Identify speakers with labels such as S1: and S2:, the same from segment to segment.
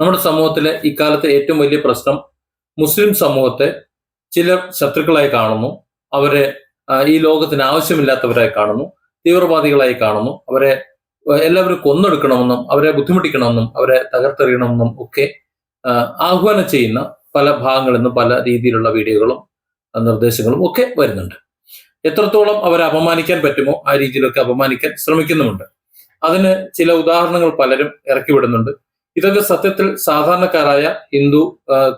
S1: നമ്മുടെ സമൂഹത്തിലെ ഇക്കാലത്തെ ഏറ്റവും വലിയ പ്രശ്നം മുസ്ലിം സമൂഹത്തെ ചില ശത്രുക്കളായി കാണുന്നു. അവരെ ഈ ലോകത്തിന് ആവശ്യമില്ലാത്തവരായി കാണുന്നു. തീവ്രവാദികളായി കാണുന്നു. അവരെ എല്ലാവരും കൊന്നെടുക്കണമെന്നും അവരെ ബുദ്ധിമുട്ടിക്കണമെന്നും അവരെ തകർത്തെറിയണമെന്നും ഒക്കെ ആഹ്വാനം ചെയ്യുന്ന പല ഭാഗങ്ങളിൽ നിന്നും പല രീതിയിലുള്ള വീഡിയോകളും നിർദ്ദേശങ്ങളും ഒക്കെ വരുന്നുണ്ട്. എത്രത്തോളം അവരെ അപമാനിക്കാൻ പറ്റുമോ ആ രീതിയിലൊക്കെ അപമാനിക്കാൻ ശ്രമിക്കുന്നുമുണ്ട്. അതിന് ചില ഉദാഹരണങ്ങൾ പലരും ഇറക്കി വിടുന്നുണ്ട്. ഇതൊക്കെ സത്യത്തിൽ സാധാരണക്കാരായ ഹിന്ദു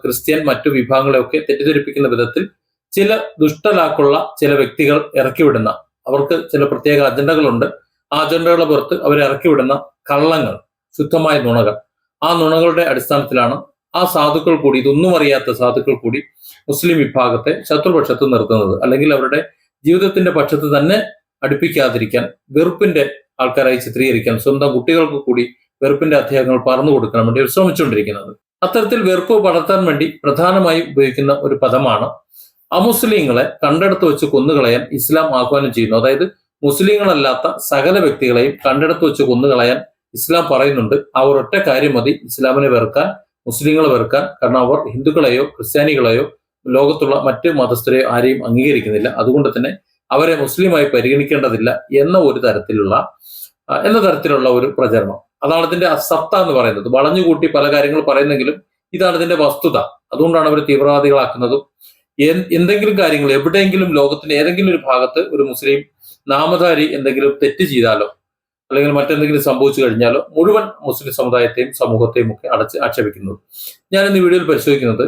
S1: ക്രിസ്ത്യൻ മറ്റു വിഭാഗങ്ങളെയൊക്കെ തെറ്റിദ്ധരിപ്പിക്കുന്ന വിധത്തിൽ ചില ദുഷ്ടലാക്കുള്ള ചില വ്യക്തികൾ ഇറക്കിവിടുന്ന അവർക്ക് ചില പ്രത്യേക അജണ്ടകളുണ്ട്. ആ അജണ്ടകളെ പുറത്ത് അവർ ഇറക്കിവിടുന്ന കള്ളങ്ങൾ ശുദ്ധമായ നുണകൾ. ആ നുണകളുടെ അടിസ്ഥാനത്തിലാണ് ആ സാധുക്കൾ കൂടി ഇതൊന്നും അറിയാത്ത സാധുക്കൾ കൂടി മുസ്ലിം വിഭാഗത്തെ ശത്രുപക്ഷത്ത് നിർത്തുന്നത്. അല്ലെങ്കിൽ അവരുടെ ജീവിതത്തിന്റെ പക്ഷത്ത് തന്നെ അടുപ്പിക്കാതിരിക്കാൻ വെറുപ്പിന്റെ ആൾക്കാരായി ചിത്രീകരിക്കാൻ സ്വന്തം കുട്ടികൾക്ക് കൂടി വെറുപ്പിന്റെ അധ്യായങ്ങൾ പറഞ്ഞു കൊടുക്കാൻ വേണ്ടി ശ്രമിച്ചുകൊണ്ടിരിക്കുന്നത്. അത്തരത്തിൽ വെറുപ്പ് പടർത്താൻ വേണ്ടി പ്രധാനമായും ഉപയോഗിക്കുന്ന ഒരു പദമാണ് അമുസ്ലിങ്ങളെ കണ്ടെടുത്ത് വെച്ച് കൊന്നുകളയാൻ ഇസ്ലാം ആഹ്വാനം ചെയ്യുന്നു. അതായത് മുസ്ലിങ്ങളല്ലാത്ത സകല വ്യക്തികളെയും കണ്ടെടുത്ത് വെച്ച് കൊന്നുകളയാൻ ഇസ്ലാം പറയുന്നുണ്ട്. അവർ ഒറ്റ കാര്യം മതി. ഇസ്ലാമിനെ വെറുക്കാൻ മുസ്ലിങ്ങളെ വെറുക്കാൻ. കാരണം അവർ ഹിന്ദുക്കളെയോ ക്രിസ്ത്യാനികളെയോ ലോകത്തുള്ള മറ്റ് മതസ്ഥരെയോ ആരെയും അംഗീകരിക്കുന്നില്ല. അതുകൊണ്ട് തന്നെ അവരെ മുസ്ലിമായി പരിഗണിക്കേണ്ടതില്ല എന്ന ഒരു തരത്തിലുള്ള എന്ന തരത്തിലുള്ള ഒരു പ്രചരണം. അതാണ് ഇതിന്റെ അസത്ത എന്ന് പറയുന്നത്. വളഞ്ഞുകൂട്ടി പല കാര്യങ്ങൾ പറയുന്നെങ്കിലും ഇതാണ് ഇതിന്റെ വസ്തുത. അതുകൊണ്ടാണ് അവർ തീവ്രവാദികളാക്കുന്നതും. എന്തെങ്കിലും കാര്യങ്ങൾ എവിടെയെങ്കിലും ലോകത്തിന്റെ ഏതെങ്കിലും ഒരു ഭാഗത്ത് ഒരു മുസ്ലിം നാമധാരി എന്തെങ്കിലും തെറ്റ് ചെയ്താലോ അല്ലെങ്കിൽ മറ്റെന്തെങ്കിലും സംഭവിച്ചു കഴിഞ്ഞാലോ മുഴുവൻ മുസ്ലിം സമുദായത്തെയും സമൂഹത്തെയും ഒക്കെ അടച്ച് ആക്ഷേപിക്കുന്നത്. ഞാൻ ഇന്ന് വീഡിയോയിൽ പരിശോധിക്കുന്നത്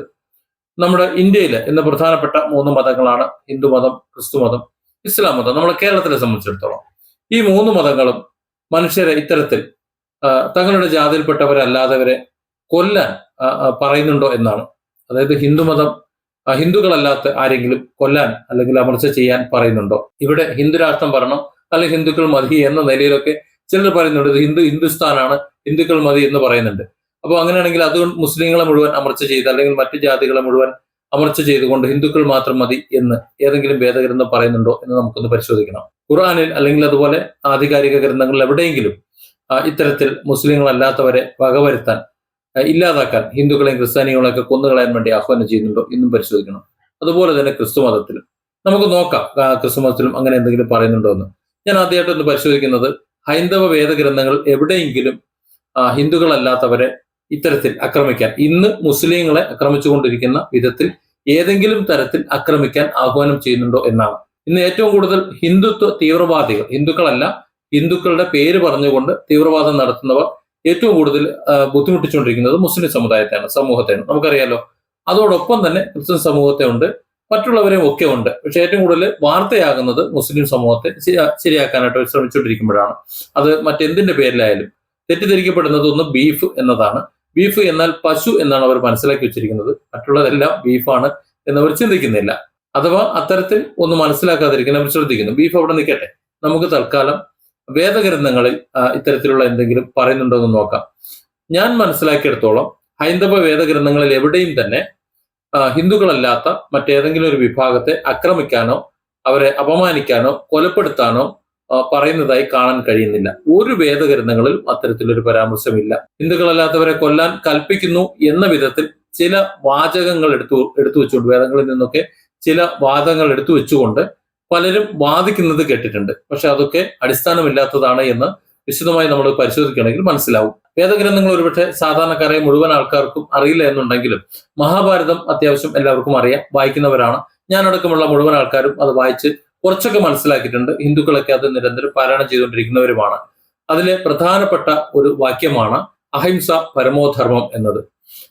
S1: നമ്മുടെ ഇന്ത്യയിൽ ഇന്ന് പ്രധാനപ്പെട്ട മൂന്ന് മതങ്ങളാണ് ഹിന്ദു മതം ക്രിസ്തു മതം ഇസ്ലാം മതം. നമ്മുടെ കേരളത്തിനെ സംബന്ധിച്ചിടത്തോളം ഈ മൂന്ന് മതങ്ങളും മനുഷ്യരെ ഇത്തരത്തിൽ തങ്ങളുടെ ജാതിയിൽപ്പെട്ടവരല്ലാത്തവരെ കൊല്ലാൻ പറയുന്നുണ്ടോ എന്നാണ്. അതായത് ഹിന്ദുമതം ഹിന്ദുക്കളല്ലാത്ത ആരെങ്കിലും കൊല്ലാൻ അല്ലെങ്കിൽ അമർച്ച ചെയ്യാൻ പറയുന്നുണ്ടോ? ഇവിടെ ഹിന്ദുരാഷ്ട്രം ഭരണം അല്ലെങ്കിൽ ഹിന്ദുക്കൾ മതി എന്ന നിലയിലൊക്കെ ചിലർ പറയുന്നുണ്ട് ഇത് ഹിന്ദു ഹിന്ദുസ്ഥാനാണ് ഹിന്ദുക്കൾ മതി എന്ന് പറയുന്നുണ്ട്. അപ്പോൾ അങ്ങനെയാണെങ്കിൽ അതുകൊണ്ട് മുസ്ലിങ്ങളെ മുഴുവൻ അമർച്ച ചെയ്ത് അല്ലെങ്കിൽ മറ്റു ജാതികളെ മുഴുവൻ അമർച്ച ചെയ്തുകൊണ്ട് ഹിന്ദുക്കൾ മാത്രം മതി എന്ന് ഏതെങ്കിലും ഭേദഗ്രന്ഥം പറയുന്നുണ്ടോ എന്ന് നമുക്കൊന്ന് പരിശോധിക്കണം. ഖുറാനിൽ അല്ലെങ്കിൽ അതുപോലെ ആധികാരിക ഗ്രന്ഥങ്ങളിൽ എവിടെയെങ്കിലും ഇത്തരത്തിൽ മുസ്ലിങ്ങളല്ലാത്തവരെ വകവരുത്താൻ ഇല്ലാതാക്കാൻ ഹിന്ദുക്കളെയും ക്രിസ്ത്യാനികളെയും ഒക്കെ കൊന്നുകളയാൻ വേണ്ടി ആഹ്വാനം ചെയ്യുന്നുണ്ടോ എന്നും പരിശോധിക്കണം. അതുപോലെ തന്നെ ക്രിസ്തു മതത്തിലും നമുക്ക് നോക്കാം ക്രിസ്തു മതത്തിലും അങ്ങനെ എന്തെങ്കിലും പറയുന്നുണ്ടോ എന്ന്. ഞാൻ ആദ്യമായിട്ട് ഒന്ന് പരിശോധിക്കുന്നത് ഹൈന്ദവ വേദഗ്രന്ഥങ്ങൾ എവിടെയെങ്കിലും ഹിന്ദുക്കളല്ലാത്തവരെ ഇത്തരത്തിൽ ആക്രമിക്കാൻ ഇന്ന് മുസ്ലിങ്ങളെ ആക്രമിച്ചുകൊണ്ടിരിക്കുന്ന വിധത്തിൽ ഏതെങ്കിലും തരത്തിൽ ആക്രമിക്കാൻ ആഹ്വാനം ചെയ്യുന്നുണ്ടോ എന്നാണ്. ഇന്ന് ഏറ്റവും കൂടുതൽ ഹിന്ദുത്വ തീവ്രവാദികൾ ഹിന്ദുക്കളല്ല ഹിന്ദുക്കളുടെ പേര് പറഞ്ഞുകൊണ്ട് തീവ്രവാദം നടത്തുന്നവർ ഏറ്റവും കൂടുതൽ ബുദ്ധിമുട്ടിച്ചുകൊണ്ടിരിക്കുന്നത് മുസ്ലിം സമുദായത്തെയാണ് സമൂഹത്തെയാണ്. നമുക്കറിയാലോ അതോടൊപ്പം തന്നെ ക്രിസ്ത്യൻ സമൂഹത്തെ ഉണ്ട് മറ്റുള്ളവരെയും ഒക്കെ ഉണ്ട്. പക്ഷെ ഏറ്റവും കൂടുതൽ വാർത്തയാകുന്നത് മുസ്ലിം സമൂഹത്തെ ശരിയാക്കാനായിട്ട് ശ്രമിച്ചുകൊണ്ടിരിക്കുമ്പോഴാണ്. അത് മറ്റെന്തിന്റെ പേരിലായാലും തെറ്റിദ്ധരിക്കപ്പെടുന്നത് ഒന്ന് ബീഫ് എന്നതാണ്. ബീഫ് എന്നാൽ പശു എന്നാണ് അവർ മനസ്സിലാക്കി വെച്ചിരിക്കുന്നത്. മറ്റുള്ളതെല്ലാം ബീഫാണ് എന്നവർ ചിന്തിക്കുന്നില്ല. അഥവാ അത്തരത്തിൽ ഒന്ന് മനസ്സിലാക്കാതിരിക്കാൻ അവർ ശ്രദ്ധിക്കുന്നു. ബീഫ് അവിടെ നിൽക്കട്ടെ. നമുക്ക് തൽക്കാലം വേദഗ്രന്ഥങ്ങളിൽ ഇത്തരത്തിലുള്ള എന്തെങ്കിലും പറയുന്നുണ്ടോ എന്ന് നോക്കാം. ഞാൻ മനസ്സിലാക്കിയെടുത്തോളം ഹൈന്ദവ വേദഗ്രന്ഥങ്ങളിൽ എവിടെയും തന്നെ ഹിന്ദുക്കളല്ലാത്ത മറ്റേതെങ്കിലും ഒരു വിഭാഗത്തെ ആക്രമിക്കാനോ അവരെ അപമാനിക്കാനോ കൊലപ്പെടുത്താനോ പറയുന്നതായി കാണാൻ കഴിയുന്നില്ല. ഒരു വേദഗ്രന്ഥങ്ങളിലും അത്തരത്തിലൊരു പരാമർശമില്ല. ഹിന്ദുക്കളല്ലാത്തവരെ കൊല്ലാൻ കൽപ്പിക്കുന്നു എന്ന വിധത്തിൽ ചില വാചകങ്ങൾ എടുത്തു എടുത്തു വെച്ചുകൊണ്ട് വേദങ്ങളിൽ നിന്നൊക്കെ ചില വാദങ്ങൾ എടുത്തു വെച്ചുകൊണ്ട് പലരും വാദിക്കുന്നത് കേട്ടിട്ടുണ്ട്. പക്ഷെ അതൊക്കെ അടിസ്ഥാനമില്ലാത്തതാണ് എന്ന് വിശദമായി നമ്മൾ പരിശോധിക്കുകയാണെങ്കിൽ മനസ്സിലാവും. വേദഗ്രന്ഥങ്ങൾ ഒരുപക്ഷെ സാധാരണക്കാരെ മുഴുവൻ ആൾക്കാർക്കും അറിയില്ല എന്നുണ്ടെങ്കിലും മഹാഭാരതം അത്യാവശ്യം എല്ലാവർക്കും അറിയാം. വായിക്കുന്നവരാണ്. ഞാനടക്കമുള്ള മുഴുവൻ ആൾക്കാരും അത് വായിച്ച് കുറച്ചൊക്കെ മനസ്സിലാക്കിയിട്ടുണ്ട്. ഹിന്ദുക്കളൊക്കെ അത് നിരന്തരം പാരായണം ചെയ്തുകൊണ്ടിരിക്കുന്നവരുമാണ്. അതിലെ പ്രധാനപ്പെട്ട ഒരു വാക്യമാണ് അഹിംസ പരമോധർമ്മം എന്നത്.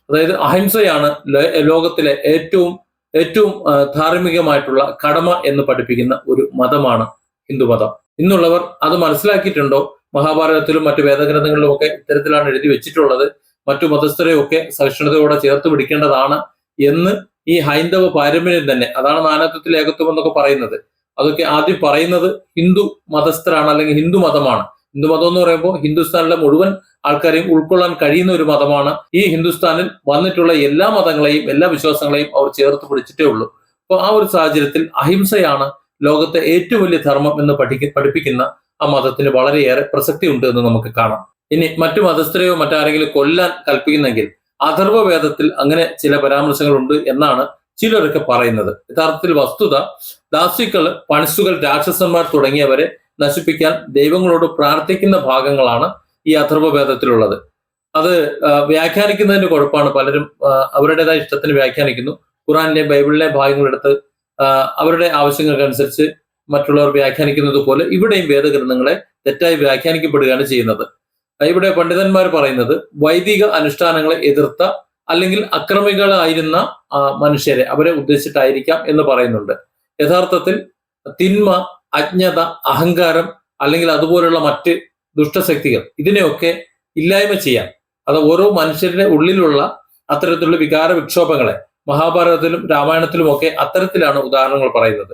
S1: അതായത് അഹിംസയാണ് ലോകത്തിലെ ഏറ്റവും ഏറ്റവും ധാർമ്മികമായിട്ടുള്ള കടമ എന്ന് പഠിപ്പിക്കുന്ന ഒരു മതമാണ് ഹിന്ദുമതം. ഇന്നുള്ളവർ അത് മനസ്സിലാക്കിയിട്ടുണ്ടോ? മഹാഭാരതത്തിലും മറ്റു വേദഗ്രന്ഥങ്ങളിലും ഒക്കെ ഇത്തരത്തിലാണ് എഴുതി വെച്ചിട്ടുള്ളത്. മറ്റു മതസ്ഥരെയൊക്കെ സഹിഷ്ണുതയോടെ ചേർത്ത് പിടിക്കേണ്ടതാണ് എന്ന് ഈ ഹൈന്ദവ പാരമ്പര്യം തന്നെ അതാണ് നാനാത്വത്തിൽ ഏകത്വം എന്നൊക്കെ പറയുന്നത്. അതൊക്കെ ആദ്യം പറയുന്നത് ഹിന്ദു മതസ്ഥരാണ് അല്ലെങ്കിൽ ഹിന്ദു മതമാണ് ഹിന്ദു മതം എന്ന് പറയുമ്പോൾ ഹിന്ദുസ്ഥാനിലെ മുഴുവൻ ആൾക്കാരെയും ഉൾക്കൊള്ളാൻ കഴിയുന്ന ഒരു മതമാണ്. ഈ ഹിന്ദുസ്ഥാനിൽ വന്നിട്ടുള്ള എല്ലാ മതങ്ങളെയും എല്ലാ വിശ്വാസങ്ങളെയും അവർ ചേർത്ത് പിടിച്ചിട്ടേ ഉള്ളൂ. അപ്പോൾ ആ ഒരു സാഹചര്യത്തിൽ അഹിംസയാണ് ലോകത്തെ ഏറ്റവും വലിയ ധർമ്മം എന്ന് പഠിക്ക പഠിപ്പിക്കുന്ന ആ മതത്തിന് വളരെയേറെ പ്രസക്തി ഉണ്ട് എന്ന് നമുക്ക് കാണാം. ഇനി മറ്റു മതസ്ഥരെയോ മറ്റാരെങ്കിലും കൊല്ലാൻ കൽപ്പിക്കുന്നെങ്കിൽ അഥർവവേദത്തിൽ അങ്ങനെ ചില പരാമർശങ്ങളുണ്ട് എന്നാണ് ചിലരൊക്കെ പറയുന്നത്. യഥാർത്ഥത്തിൽ വസ്തുത ദാസികൾ പണിസുകൾ രാക്ഷസന്മാർ തുടങ്ങിയവരെ നശിപ്പിക്കാൻ ദൈവങ്ങളോട് പ്രാർത്ഥിക്കുന്ന ഭാഗങ്ങളാണ് ഈ അഥർവഭേദത്തിലുള്ളത് അത് വ്യാഖ്യാനിക്കുന്നതിന്റെ കുഴപ്പമാണ് പലരും അവരുടേതായ ഇഷ്ടത്തിന് വ്യാഖ്യാനിക്കുന്നു. ഖുറാനിലെയും ബൈബിളിലെ ഭാഗങ്ങളെടുത്ത് അവരുടെ ആവശ്യങ്ങൾക്കനുസരിച്ച് മറ്റുള്ളവർ വ്യാഖ്യാനിക്കുന്നത് പോലെ ഇവിടെയും വേദഗ്രന്ഥങ്ങളെ തെറ്റായി വ്യാഖ്യാനിക്കപ്പെടുകയാണ് ചെയ്യുന്നത്. ഇവിടെ പണ്ഡിതന്മാർ പറയുന്നത് വൈദിക അനുഷ്ഠാനങ്ങളെ എതിർത്ത അല്ലെങ്കിൽ അക്രമികളായിരുന്ന മനുഷ്യരെ അവരെ ഉദ്ദേശിച്ചിട്ടായിരിക്കാം എന്ന് പറയുന്നുണ്ട്. യഥാർത്ഥത്തിൽ തിന്മ അജ്ഞത അഹങ്കാരം അല്ലെങ്കിൽ അതുപോലുള്ള മറ്റ് ദുഷ്ടശക്തികൾ ഇതിനെയൊക്കെ ഇല്ലായ്മ ചെയ്യാൻ അത് ഓരോ മനുഷ്യരുടെ ഉള്ളിലുള്ള അത്തരത്തിലുള്ള വികാര വിക്ഷോഭങ്ങളെ മഹാഭാരതത്തിലും രാമായണത്തിലും ഒക്കെ അത്തരത്തിലാണ് ഉദാഹരണങ്ങൾ പറയുന്നത്.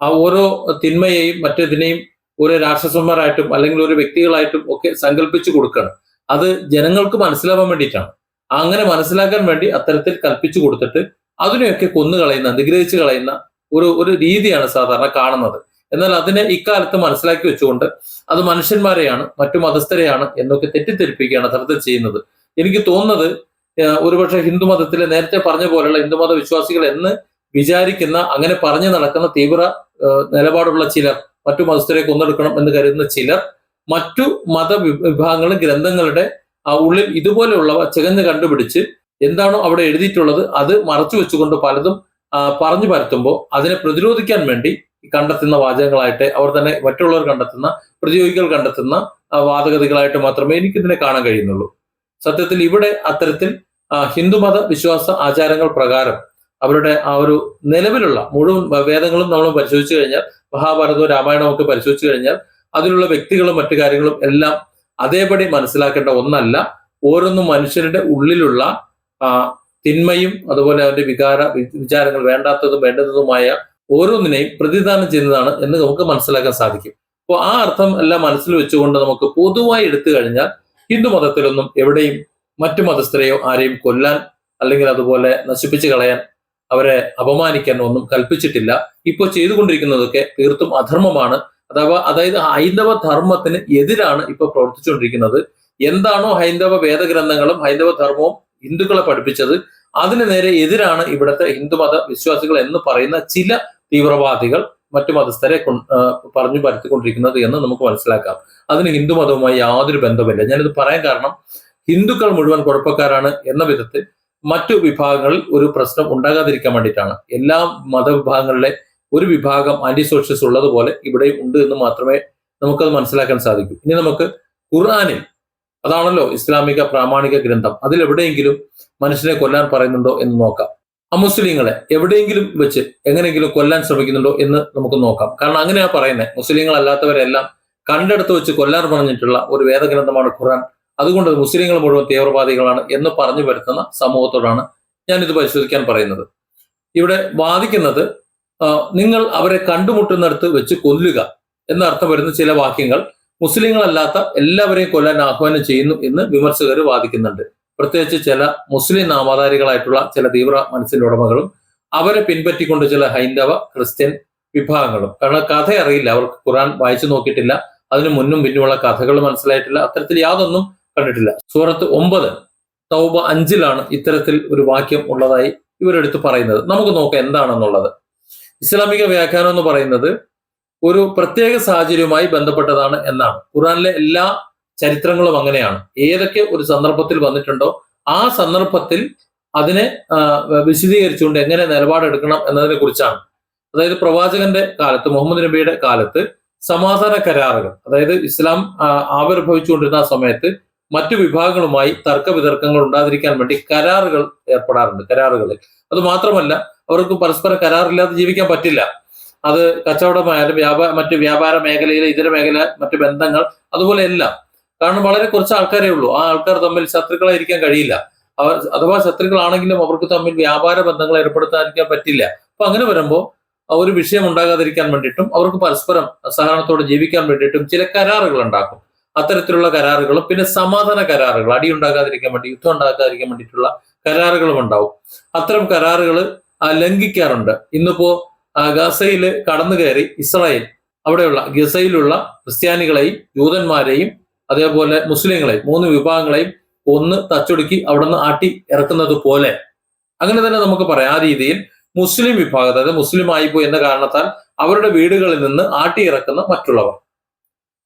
S1: ആ ഓരോ തിന്മയെയും മറ്റേതിനെയും ഓരോ രാക്ഷസന്മാരായിട്ടും അല്ലെങ്കിൽ ഓരോ വ്യക്തികളായിട്ടും ഒക്കെ സങ്കല്പിച്ചു കൊടുക്കണം. അത് ജനങ്ങൾക്ക് മനസ്സിലാവാൻ വേണ്ടിയിട്ടാണ്. അങ്ങനെ മനസ്സിലാക്കാൻ വേണ്ടി അത്തരത്തിൽ കൽപ്പിച്ചു കൊടുത്തിട്ട് അതിനെയൊക്കെ കൊന്നു കളയുന്ന നിഗ്രഹിച്ചു കളയുന്ന ഒരു ഒരു രീതിയാണ് സാധാരണ കാണുന്നത്. എന്നാൽ അതിനെ ഇക്കാലത്ത് മനസ്സിലാക്കി വെച്ചുകൊണ്ട് അത് മനുഷ്യന്മാരെയാണ് മറ്റു മതസ്ഥരെയാണ് എന്നൊക്കെ തെറ്റിദ്ധരിപ്പിക്കുകയാണ് അത്തരത്തിൽ ചെയ്യുന്നത്. എനിക്ക് തോന്നുന്നത് ഒരുപക്ഷെ ഹിന്ദു മതത്തിലെ നേരത്തെ പറഞ്ഞ പോലെയുള്ള ഹിന്ദുമത വിശ്വാസികൾ എന്ന് വിചാരിക്കുന്ന അങ്ങനെ പറഞ്ഞു നടക്കുന്ന തീവ്ര നിലപാടുള്ള ചിലർ മറ്റു മതസ്ഥരെ കൊന്നെടുക്കണം എന്ന് കരുതുന്ന ചിലർ മറ്റു മത വിഭാഗങ്ങളും ഗ്രന്ഥങ്ങളുടെ ആ ഉള്ളിൽ ഇതുപോലെയുള്ളവ ചികഞ്ഞ് കണ്ടുപിടിച്ച് എന്താണോ അവിടെ എഴുതിയിട്ടുള്ളത് അത് മറച്ചു വെച്ചുകൊണ്ട് പലതും പറഞ്ഞു പരത്തുമ്പോൾ അതിനെ പ്രതിരോധിക്കാൻ വേണ്ടി കണ്ടെത്തുന്ന വാചകങ്ങളായിട്ട് അവർ തന്നെ മറ്റുള്ളവർ കണ്ടെത്തുന്ന പ്രതിയോഗികൾ കണ്ടെത്തുന്ന വാദഗതികളായിട്ട് മാത്രമേ എനിക്കിതിനെ കാണാൻ കഴിയുന്നുള്ളൂ. സത്യത്തിൽ ഇവിടെ അത്തരത്തിൽ ഹിന്ദുമത വിശ്വാസ ആചാരങ്ങൾ പ്രകാരം അവരുടെ ആ ഒരു നിലവിലുള്ള മുഴുവൻ വേദങ്ങളും നമ്മൾ പരിശോധിച്ചു കഴിഞ്ഞാൽ മഹാഭാരതവും രാമായണവും ഒക്കെ പരിശോധിച്ചു കഴിഞ്ഞാൽ അതിലുള്ള വ്യക്തികളും മറ്റു കാര്യങ്ങളും എല്ലാം അതേപടി മനസ്സിലാക്കേണ്ട ഒന്നല്ല. ഓരോന്നും മനുഷ്യരുടെ ഉള്ളിലുള്ള തിന്മയും അതുപോലെ അവന്റെ വികാര വിചാരങ്ങൾ വേണ്ടാത്തതും വേണ്ടുന്നതുമായ ഓരോന്നിനെയും പ്രതിദാനം ചെയ്യുന്നതാണ് എന്ന് നമുക്ക് മനസ്സിലാക്കാൻ സാധിക്കും. അപ്പോൾ ആ അർത്ഥം എല്ലാം മനസ്സിൽ വെച്ചുകൊണ്ട് നമുക്ക് പൊതുവായി എടുത്തു കഴിഞ്ഞാൽ ഹിന്ദു മതത്തിലൊന്നും എവിടെയും മറ്റു മതസ്ഥരെയോ ആരെയും കൊല്ലാൻ അല്ലെങ്കിൽ അതുപോലെ നശിപ്പിച്ചു കളയാൻ അവരെ അപമാനിക്കാൻ ഒന്നും കൽപ്പിച്ചിട്ടില്ല. ഇപ്പോൾ ചെയ്തുകൊണ്ടിരിക്കുന്നതൊക്കെ തീർത്തും അധർമ്മമാണ്. അഥവാ അതായത് ഹൈന്ദവ ധർമ്മത്തിന് എതിരാണ് ഇപ്പോൾ പ്രവർത്തിച്ചുകൊണ്ടിരിക്കുന്നത്. എന്താണോ ഹൈന്ദവ വേദഗ്രന്ഥങ്ങളും ഹൈന്ദവ ധർമ്മവും ഹിന്ദുക്കളെ പഠിപ്പിച്ചത് അതിന് നേരെ എതിരാണ് ഇവിടുത്തെ ഹിന്ദുമത വിശ്വാസികൾ എന്ന് പറയുന്ന ചില തീവ്രവാദികൾ മറ്റു മതസ്ഥരെ പറഞ്ഞു പരത്തിക്കൊണ്ടിരിക്കുന്നത് എന്ന് നമുക്ക് മനസ്സിലാക്കാം. അതിന് ഹിന്ദുമതവുമായി യാതൊരു ബന്ധമില്ല ഞാനിത് പറയാൻ കാരണം ഹിന്ദുക്കൾ മുഴുവൻ കുഴപ്പക്കാരാണ് എന്ന വിധത്തിൽ മറ്റു വിഭാഗങ്ങളിൽ ഒരു പ്രശ്നം ഉണ്ടാകാതിരിക്കാൻ വേണ്ടിയിട്ടാണ്. എല്ലാ മതവിഭാഗങ്ങളിലെ ഒരു വിഭാഗം ആന്റി സോഷ്യൽസ് ഉള്ളതുപോലെ ഇവിടെയും ഉണ്ട് എന്ന് മാത്രമേ നമുക്കത് മനസ്സിലാക്കാൻ സാധിക്കൂ. ഇനി നമുക്ക് ഖുർആാനിൽ അതാണല്ലോ ഇസ്ലാമിക പ്രാമാണിക ഗ്രന്ഥം അതിലെവിടെയെങ്കിലും മനുഷ്യനെ കൊല്ലാൻ പറയുന്നുണ്ടോ എന്ന് നോക്കാം. അമുസ്ലിങ്ങളെ എവിടെയെങ്കിലും വെച്ച് എങ്ങനെയെങ്കിലും കൊല്ലാൻ ശ്രമിക്കുന്നുണ്ടോ എന്ന് നമുക്ക് നോക്കാം. കാരണം അങ്ങനെയാണ് പറയുന്നത് മുസ്ലിങ്ങളല്ലാത്തവരെല്ലാം കണ്ടെടുത്ത് വെച്ച് കൊല്ലാൻ പറഞ്ഞിട്ടുള്ള ഒരു വേദഗ്രന്ഥമാണ് ഖുർആൻ. അതുകൊണ്ട് മുസ്ലിങ്ങൾ മുഴുവൻ തീവ്രവാദികളാണ് എന്ന് പറഞ്ഞു വരുത്തുന്ന സമൂഹത്തോടാണ് ഞാൻ ഇത് പരിശോധിക്കാൻ പറയുന്നത്. ഇവിടെ വാദിക്കുന്നത് നിങ്ങൾ അവരെ കണ്ടുമുട്ടുന്നിടത്ത് വെച്ച് കൊല്ലുക എന്ന അർത്ഥം വരുന്ന ചില വാക്യങ്ങൾ മുസ്ലിങ്ങളല്ലാത്ത എല്ലാവരെയും കൊല്ലാൻ ആഹ്വാനം ചെയ്യുന്നു എന്ന് വിമർശകർ വാദിക്കുന്നുണ്ട്. പ്രത്യേകിച്ച് ചില മുസ്ലിം നാമധാരികളായിട്ടുള്ള ചില തീവ്ര മനസ്സിന്റെ ഉടമകളും അവരെ പിൻപറ്റിക്കൊണ്ട് ചില ഹൈന്ദവ ക്രിസ്ത്യൻ വിഭാഗങ്ങളും. കാരണം കഥ അറിയില്ല അവർക്ക് ഖുറാൻ വായിച്ചു നോക്കിയിട്ടില്ല അതിനു മുന്നും പിന്നുമുള്ള കഥകൾ മനസ്സിലായിട്ടില്ല അത്തരത്തിൽ യാതൊന്നും കണ്ടിട്ടില്ല. സൂറത്ത് ഒമ്പത് തൗബ അഞ്ചിലാണ് ഇത്തരത്തിൽ ഒരു വാക്യം ഉള്ളതായി ഇവരെടുത്ത് പറയുന്നത്. നമുക്ക് നോക്കാം എന്താണെന്നുള്ളത്. ഇസ്ലാമിക വ്യാഖ്യാനം എന്ന് പറയുന്നത് ഒരു പ്രത്യേക സാഹചര്യവുമായി ബന്ധപ്പെട്ടതാണ് എന്നാണ്. ഖുറാനിലെ എല്ലാ ചരിത്രങ്ങളും അങ്ങനെയാണ്. ഏതൊക്കെ ഒരു സന്ദർഭത്തിൽ വന്നിട്ടുണ്ടോ ആ സന്ദർഭത്തിൽ അതിനെ വിശദീകരിച്ചുകൊണ്ട് എങ്ങനെ നിലപാടെടുക്കണം എന്നതിനെ കുറിച്ചാണ്. അതായത് പ്രവാചകന്റെ കാലത്ത് മുഹമ്മദ് നബിയുടെ കാലത്ത് സമാധാന കരാറുകൾ അതായത് ഇസ്ലാം ആവിർഭവിച്ചുകൊണ്ടിരുന്ന സമയത്ത് മറ്റു വിഭാഗങ്ങളുമായി തർക്ക വിതർക്കങ്ങൾ ഉണ്ടാതിരിക്കാൻ വേണ്ടി കരാറുകൾ ഏർപ്പെടാറുണ്ട് കരാറുകൾ. അത് മാത്രമല്ല അവർക്ക് പരസ്പരം കരാറില്ലാതെ ജീവിക്കാൻ പറ്റില്ല. അത് കച്ചവടമായാലും വ്യാപാര മറ്റ് വ്യാപാര മേഖലയിലെ ഇതര മേഖല മറ്റു ബന്ധങ്ങൾ അതുപോലെ എല്ലാം. കാരണം വളരെ കുറച്ച് ആൾക്കാരേ ഉള്ളൂ. ആ ആൾക്കാർ തമ്മിൽ ശത്രുക്കളായിരിക്കാൻ കഴിയില്ല. അവർ അഥവാ ശത്രുക്കളാണെങ്കിലും അവർക്ക് തമ്മിൽ വ്യാപാര ബന്ധങ്ങൾ ഏർപ്പെടുത്താതിരിക്കാൻ പറ്റില്ല. അപ്പൊ അങ്ങനെ വരുമ്പോൾ ഒരു വിഷയം ഉണ്ടാകാതിരിക്കാൻ വേണ്ടിയിട്ടും അവർക്ക് പരസ്പരം സഹകരണത്തോടെ ജീവിക്കാൻ വേണ്ടിയിട്ടും ചില കരാറുകൾ ഉണ്ടാക്കും. അത്തരത്തിലുള്ള കരാറുകളും പിന്നെ സമാധാന കരാറുകൾ അടി ഉണ്ടാകാതിരിക്കാൻ വേണ്ടി യുദ്ധം ഉണ്ടാകാതിരിക്കാൻ വേണ്ടിയിട്ടുള്ള കരാറുകളും ഉണ്ടാവും. അത്തരം കരാറുകൾ ലംഘിക്കാറുണ്ട്. ഇന്നിപ്പോ ഗസയിൽ കടന്നു കയറി ഇസ്രായേൽ അവിടെയുള്ള ഗസയിലുള്ള ക്രിസ്ത്യാനികളെയും ജൂതന്മാരെയും അതേപോലെ മുസ്ലിങ്ങളെയും മൂന്ന് വിഭാഗങ്ങളെയും ഒന്ന് തച്ചൊടുക്കി അവിടെ നിന്ന് ആട്ടി ഇറക്കുന്നത് പോലെ. അങ്ങനെ തന്നെ നമുക്ക് പറയാം. ആ രീതിയിൽ മുസ്ലിം വിഭാഗം അതായത് മുസ്ലിം ആയിപ്പോയി എന്ന കാരണത്താൽ അവരുടെ വീടുകളിൽ നിന്ന് ആട്ടി ഇറക്കുന്ന മറ്റുള്ളവർ.